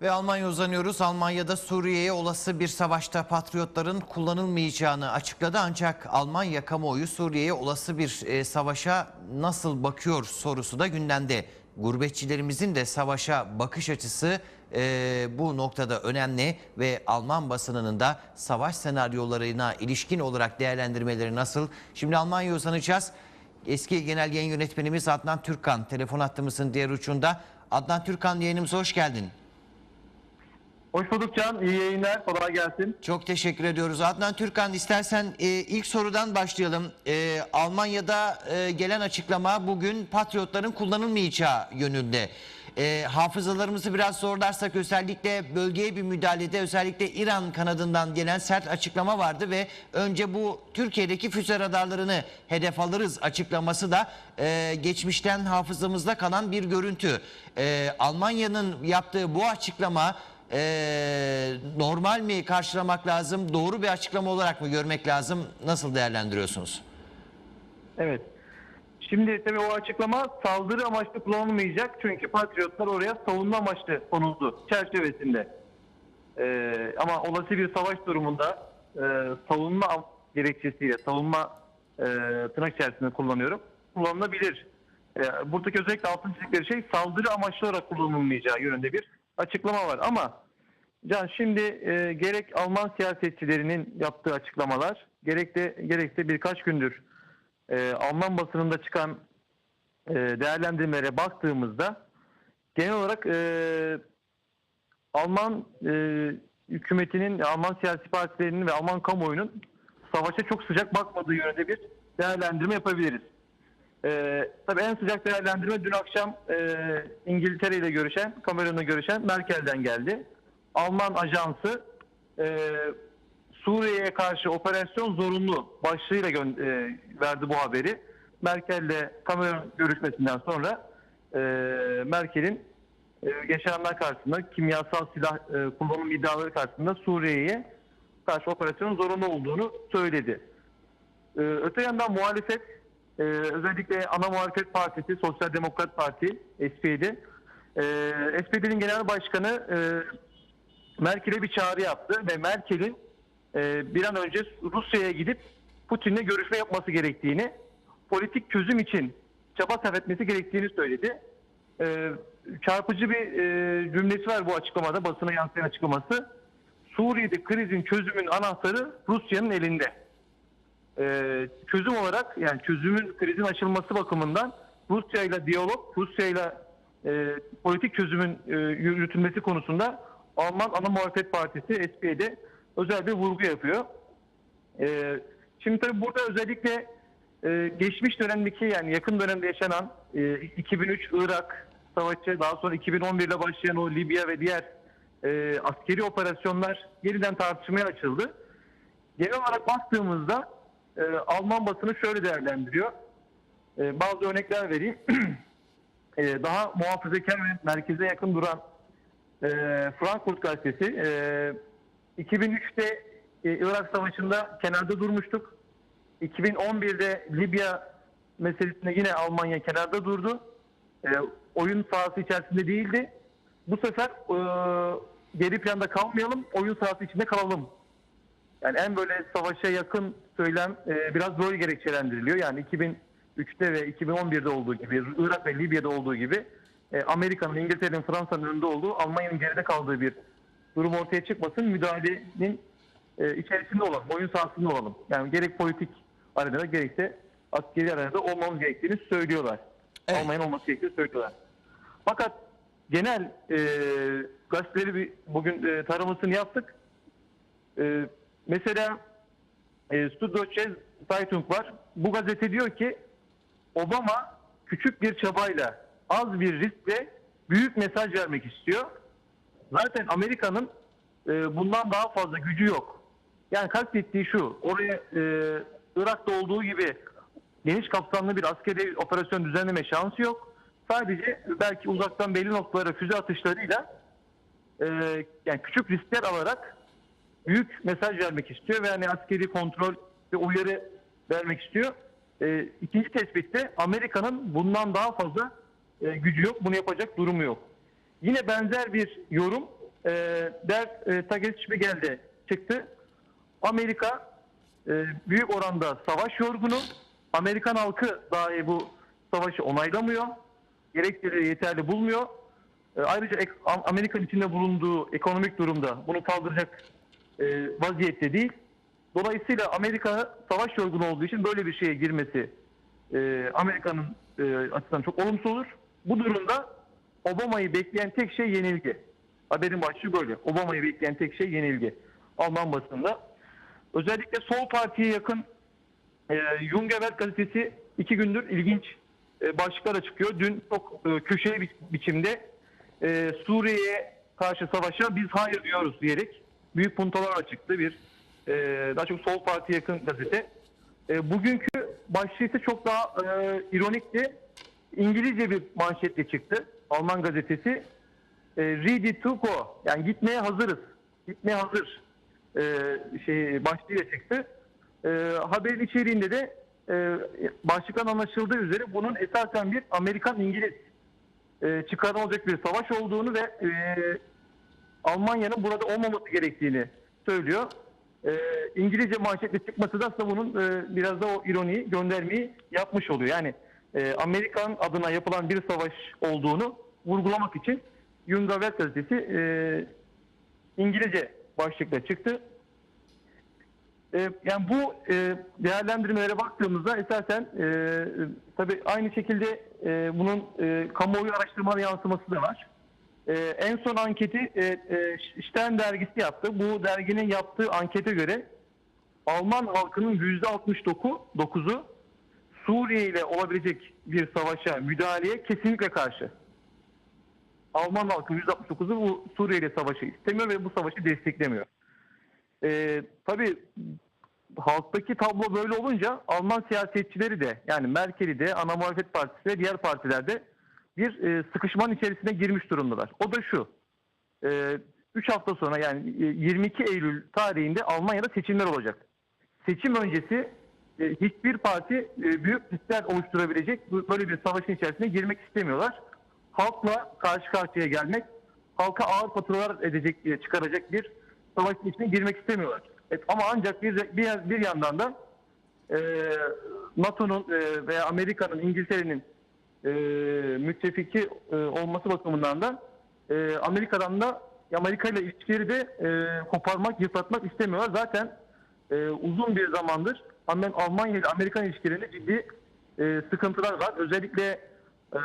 Ve Almanya uzanıyoruz. Almanya'da Suriye'ye olası bir savaşta patriotların kullanılmayacağını açıkladı. Ancak Almanya kamuoyu Suriye'ye olası bir e, savaşa nasıl bakıyor sorusu da gündemde. Gurbetçilerimizin de savaşa bakış açısı e, bu noktada önemli ve Alman basınının da savaş senaryolarına ilişkin olarak değerlendirmeleri nasıl? Şimdi Almanya'ya uzanacağız. Eski genel yayın yönetmenimiz Adnan Türkan telefon hattımızın diğer ucunda. Adnan Türkan yayınımıza hoş geldin. Hoş bulduk Can. İyi yayınlar. Kolay gelsin. Çok teşekkür ediyoruz. Adnan Türkan istersen e, ilk sorudan başlayalım. E, Almanya'da e, gelen açıklama bugün patriotların kullanılmayacağı yönünde. E, hafızalarımızı biraz zorlarsak özellikle bölgeye bir müdahalede özellikle İran kanadından gelen sert açıklama vardı ve önce bu Türkiye'deki füze radarlarını hedef alırız açıklaması da e, geçmişten hafızamızda kalan bir görüntü. E, Almanya'nın yaptığı bu açıklama ee, normal mi karşılamak lazım? Doğru bir açıklama olarak mı görmek lazım? Nasıl değerlendiriyorsunuz? Evet. Şimdi tabii o açıklama saldırı amaçlı kullanılmayacak. Çünkü patriotlar oraya savunma amaçlı konuldu çerçevesinde. Ee, ama olası bir savaş durumunda e, savunma gerekçesiyle, savunma e, tırnak içerisinde kullanıyorum, kullanılabilir. E, buradaki özellikle altın çizdikleri şey saldırı amaçlı olarak kullanılmayacağı yönünde bir açıklama var. Ama Can şimdi e, gerek Alman siyasetçilerinin yaptığı açıklamalar, gerek de gerekse birkaç gündür e, Alman basınında çıkan e, değerlendirmelere baktığımızda genel olarak e, Alman e, hükümetinin, Alman siyasi partilerinin ve Alman kamuoyunun savaşa çok sıcak bakmadığı yönünde bir değerlendirme yapabiliriz. E, tabii en sıcak değerlendirme dün akşam e, İngiltere ile görüşen, Cameron'la görüşen Merkel'den geldi. Alman ajansı e, Suriye'ye karşı operasyon zorunlu başlığıyla e, verdi bu haberi. Merkel'le Cameron görüşmesinden sonra e, Merkel'in e, yaşananlar karşısında kimyasal silah e, kullanım iddiaları karşısında Suriye'ye karşı operasyon zorunlu olduğunu söyledi. Ee, öte yandan muhalefet e, özellikle ana muhalefet partisi Sosyal Demokrat Parti SPD e, SPD'nin genel başkanı e, Merkel'e bir çağrı yaptı ve Merkel'in e, bir an önce Rusya'ya gidip Putin'le görüşme yapması gerektiğini politik çözüm için çaba sarf etmesi gerektiğini söyledi. E, çarpıcı bir e, cümlesi var bu açıklamada basına yansıyan açıklaması. Suriye'de krizin çözümün anahtarı Rusya'nın elinde e, çözüm olarak yani çözümün krizin aşılması bakımından Rusya ile diyalog, Rusya ile politik çözümün e, yürütülmesi konusunda Alman Ana Muhalefet Partisi SPD özel bir vurgu yapıyor. E, şimdi tabii burada özellikle e, geçmiş dönemdeki yani yakın dönemde yaşanan e, 2003 Irak savaşı daha sonra 2011 ile başlayan o Libya ve diğer e, askeri operasyonlar yeniden tartışmaya açıldı. Genel olarak baktığımızda e, Alman basını şöyle değerlendiriyor. E, bazı örnekler vereyim. E, daha muhafazakar ve merkeze yakın duran e, Frankfurt gazetesi e, 2003'te e, Irak Savaşı'nda kenarda durmuştuk. 2011'de Libya meselesinde yine Almanya kenarda durdu. E, oyun sahası içerisinde değildi. Bu sefer e, geri planda kalmayalım, oyun sahası içinde kalalım yani en böyle savaşa yakın söylem e, biraz böyle gerekçelendiriliyor. Yani 2003'te ve 2011'de olduğu gibi, Irak ve Libya'da olduğu gibi e, Amerika'nın, İngiltere'nin, Fransa'nın önünde olduğu, Almanya'nın geride kaldığı bir durum ortaya çıkmasın. Müdahalenin e, içerisinde olalım, oyun sahasında olalım. Yani gerek politik arenada gerekse askeri arenada olmamız gerektiğini söylüyorlar. Evet. Almanya'nın olması gerektiğini söylüyorlar. Fakat genel e, gazeteleri bir, bugün e, taramasını yaptık. E, mesela e, Süddeutsche Zeitung var. Bu gazete diyor ki Obama küçük bir çabayla az bir riskle büyük mesaj vermek istiyor. Zaten Amerika'nın e, bundan daha fazla gücü yok. Yani kastettiği şu, oraya e, Irak'ta olduğu gibi geniş kapsamlı bir askeri operasyon düzenleme şansı yok. Sadece belki uzaktan belli noktalara füze atışlarıyla e, yani küçük riskler alarak büyük mesaj vermek istiyor ve hani askeri kontrol ve uyarı vermek istiyor. E, ikinci tespitte Amerika'nın bundan daha fazla e, gücü yok, bunu yapacak durumu yok. Yine benzer bir yorum e, Der e, Tagesspiegel'de çıktı. Amerika e, büyük oranda savaş yorgunu. Amerikan halkı dahi bu savaşı onaylamıyor. Gerekçeleri yeterli bulmuyor. E, ayrıca ek- Am- Amerika'nın içinde bulunduğu ekonomik durumda bunu kaldıracak e, vaziyette değil. Dolayısıyla Amerika savaş yorgunu olduğu için böyle bir şeye girmesi e, Amerika'nın e, açısından çok olumsuz olur. Bu durumda Obama'yı bekleyen tek şey yenilgi. Haberin başlığı böyle. Obama'yı bekleyen tek şey yenilgi. Alman basında. Özellikle sol partiye yakın e, Junge Welt gazetesi iki gündür ilginç e, başlıklara çıkıyor. Dün çok e, köşeli bir biçimde e, Suriye'ye karşı savaşa biz hayır diyoruz diyerek büyük puntolarla çıktı bir e, daha çok sol partiye yakın gazete. E, bugünkü başlığı ise çok daha e, ironikti. İngilizce bir manşetle çıktı. Alman gazetesi. E, ready to go. Yani gitmeye hazırız. Gitmeye hazır e, şey başlığıyla çıktı. E, haberin içeriğinde de e, başlıktan anlaşıldığı üzere bunun esasen bir Amerikan-İngiliz e, çıkarı olacak bir savaş olduğunu ve e, Almanya'nın burada olmaması gerektiğini söylüyor. E, İngilizce manşetle çıkması da aslında bunun e, biraz da o ironiyi göndermeyi yapmış oluyor. Yani e, Amerikan adına yapılan bir savaş olduğunu vurgulamak için Junge Welt gazetesi e, İngilizce başlıkla çıktı. E, yani bu e, değerlendirmelere baktığımızda esasen e, tabii aynı şekilde e, bunun e, kamuoyu araştırmaları yansıması da var. E, en son anketi e, e, Stern dergisi yaptı. Bu derginin yaptığı ankete göre Alman halkının %69'u Suriye ile olabilecek bir savaşa, müdahaleye kesinlikle karşı. Alman halkı %69'u bu Suriye ile savaşı istemiyor ve bu savaşı desteklemiyor. Ee, tabii halktaki tablo böyle olunca Alman siyasetçileri de yani Merkel'i de ana muhalefet partisi ve diğer partilerde bir e, sıkışmanın içerisine girmiş durumdalar. O da şu. 3 hafta sonra yani e, 22 Eylül tarihinde Almanya'da seçimler olacak. Seçim öncesi e, hiçbir parti e, büyük riskler oluşturabilecek böyle bir savaşın içerisine girmek istemiyorlar. Halkla karşı karşıya gelmek, halka ağır faturalar edecek, e, çıkaracak bir savaşın içine girmek istemiyorlar. Evet, ama ancak bir, bir, bir yandan da e, NATO'nun e, veya Amerika'nın, İngiltere'nin e, müttefiki e, olması bakımından da e, Amerika'dan da Amerika ile ilişkileri de e, koparmak, yıpratmak istemiyorlar. Zaten e, uzun bir zamandır Almanya ile Amerikan ilişkilerinde ciddi e, sıkıntılar var. Özellikle e,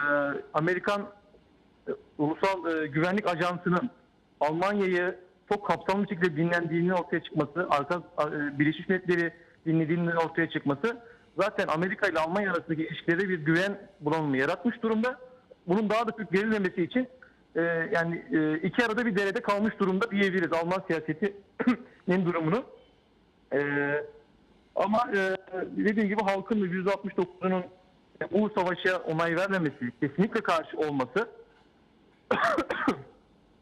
Amerikan e, Ulusal e, Güvenlik Ajansı'nın Almanya'yı çok kapsamlı bir şekilde dinlendiğini ortaya çıkması, arka e, Birleşmiş Milletleri dinlediğinin ortaya çıkması zaten Amerika ile Almanya arasındaki ilişkilerde bir güven bulanımı yaratmış durumda. Bunun daha da çok gerilmemesi için e, yani e, iki arada bir derede kalmış durumda diyebiliriz Alman siyasetinin durumunu. E, ama e, dediğim gibi halkın da %69'unun bu savaşa onay vermemesi, kesinlikle karşı olması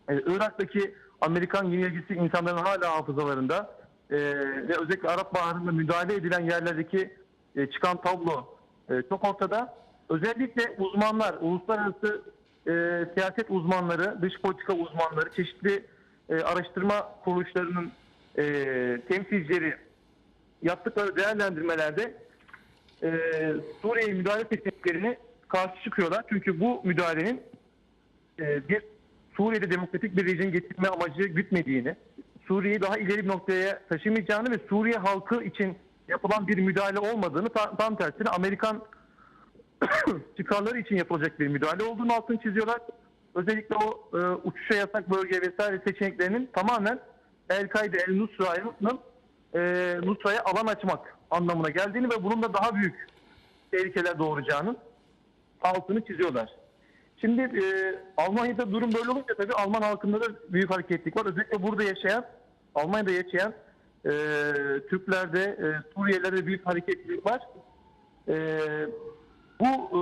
e, Irak'taki Amerikan yenilgisi insanların hala hafızalarında e, ve özellikle Arap Baharı'nda müdahale edilen yerlerdeki e, çıkan tablo e, çok ortada. Özellikle uzmanlar, uluslararası e, siyaset uzmanları, dış politika uzmanları, çeşitli e, araştırma kuruluşlarının e, temsilcileri yaptıkları değerlendirmelerde e, Suriye'ye müdahale tekniklerini karşı çıkıyorlar. Çünkü bu müdahalenin e, bir Suriye'de demokratik bir rejim getirme amacı gütmediğini, Suriye'yi daha ileri bir noktaya taşımayacağını ve Suriye halkı için yapılan bir müdahale olmadığını tam, tam tersine Amerikan çıkarları için yapılacak bir müdahale olduğunu altını çiziyorlar. Özellikle o e, uçuşa yasak bölge vesaire seçeneklerinin tamamen El-Kaide, El-Nusra'nın e, Nusra'ya alan açmak anlamına geldiğini ve bunun da daha büyük tehlikeler doğuracağının altını çiziyorlar. Şimdi e, Almanya'da durum böyle olunca tabii Alman halkında da büyük hareketlik var. Özellikle burada yaşayan, Almanya'da yaşayan e, Türklerde, e, Suriyelilerde büyük hareketlilik var. E, bu e,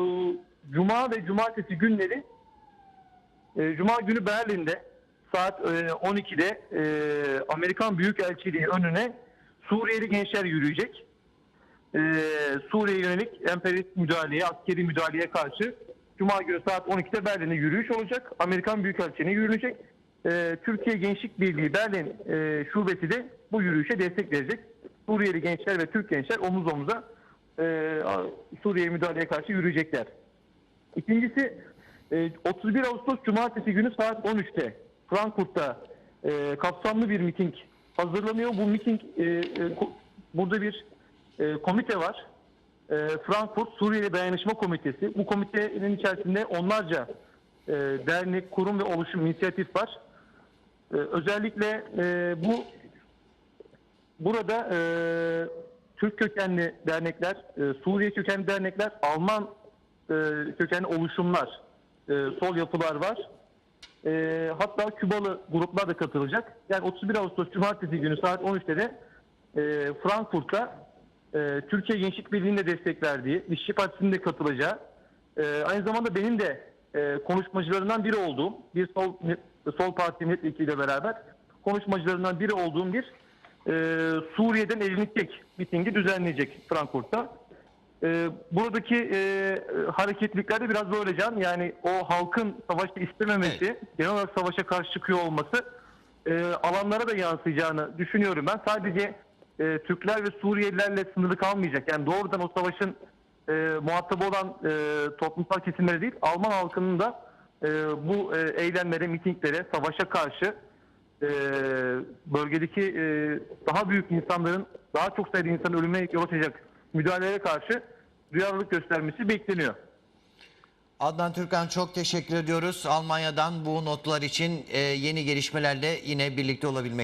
Cuma ve Cumartesi günleri e, Cuma günü Berlin'de saat e, 12'de e, Amerikan Büyükelçiliği önüne Suriyeli gençler yürüyecek. E, Suriye'ye yönelik emperyalist müdahaleye, askeri müdahaleye karşı Cuma günü saat 12'de Berlin'de yürüyüş olacak. Amerikan Büyükelçiliğine yürünecek. e, Türkiye Gençlik Birliği Berlin e, şubesi de bu yürüyüşe destek verecek. Suriyeli gençler ve Türk gençler omuz omuza e, Suriye müdahaleye karşı yürüyecekler. İkincisi e, 31 Ağustos Cumartesi günü saat 13'te Frankfurt'ta e, kapsamlı bir miting hazırlanıyor. Bu miting e, e, burada bir e, komite var. E, Frankfurt Suriyeli Dayanışma Komitesi. Bu komitenin içerisinde onlarca e, dernek, kurum ve oluşum inisiyatif var. E, özellikle e, bu burada e, Türk kökenli dernekler, e, Suriye kökenli dernekler, Alman e, kökenli oluşumlar, e, sol yapılar var. E, hatta Kübalı gruplar da katılacak. Yani 31 Ağustos Cumartesi günü saat 13'te de e, Frankfurt'ta e, Türkiye Gençlik Birliği'nin de destek verdiği, İşçi Partisi'nin de katılacağı, e, aynı zamanda benim de e, konuşmacılarından biri olduğum, bir sol, sol parti milletvekiliyle beraber konuşmacılarından biri olduğum bir e, Suriye'den elini çek mitingi düzenleyecek Frankfurt'ta. E, buradaki e, hareketlilikler de biraz böyle can. Yani o halkın savaşı istememesi, genel olarak savaşa karşı çıkıyor olması e, alanlara da yansıyacağını düşünüyorum ben. Sadece e, Türkler ve Suriyelilerle sınırlı kalmayacak. Yani doğrudan o savaşın e, muhatabı olan e, toplumsal kesimleri değil, Alman halkının da e, bu e, eylemlere, mitinglere, savaşa karşı e, bölgedeki e, daha büyük insanların, daha çok sayıda insanın ölüme yol açacak müdahalelere karşı duyarlılık göstermesi bekleniyor. Adnan Türkan çok teşekkür ediyoruz. Almanya'dan bu notlar için e, yeni gelişmelerle yine birlikte olabilmek